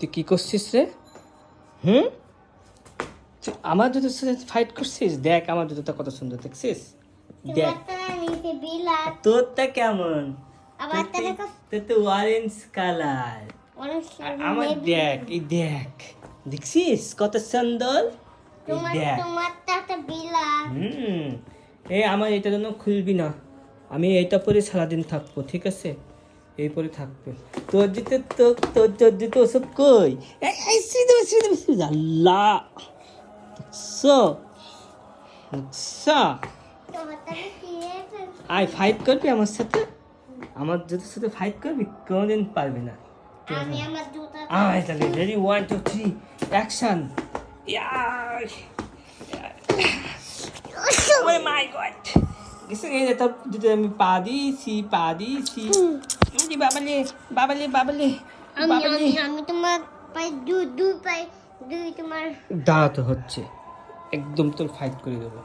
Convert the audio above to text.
তুই কি করছিস রে? হুম? তুই আমার জুতোর সাথে ফাইট করছিস? দেখ আমার জুতোটা কত সুন্দর দেখছিস? দেখ। তোরটা কেমন? তোর তো অরেঞ্জ কালার আমার দেখ এই দেখ। দেখছিস কত সুন্দর? দেখ। হুম। এই আমার এটা জন্য খুলবি না। আমি এইটা পরে সারাদিন থাকব ঠিক আছে? এই পরে থাকবে। তোর জিতে তো তোর তোর দিতে ওসব কই? সিধে সিধে সিধে আল্লাহ! দেখছ তোমারটা কি ফাইট করবি আমার সাথে? আমার যদি সাথে ফাইট করবি? কোনোদিন পারবি না। আমি আমার জুতা আয় তাহলে ready one two three action Oh my god! Gusto nga na top dito kami padi, si padi, si... Hindi, babali, বাবালে babali. আমি তোমার পায়ে দু দু পায়ে দুই তোমার দাঁড়াতে হচ্ছে। একদম তোর ফাইট করে দেবো।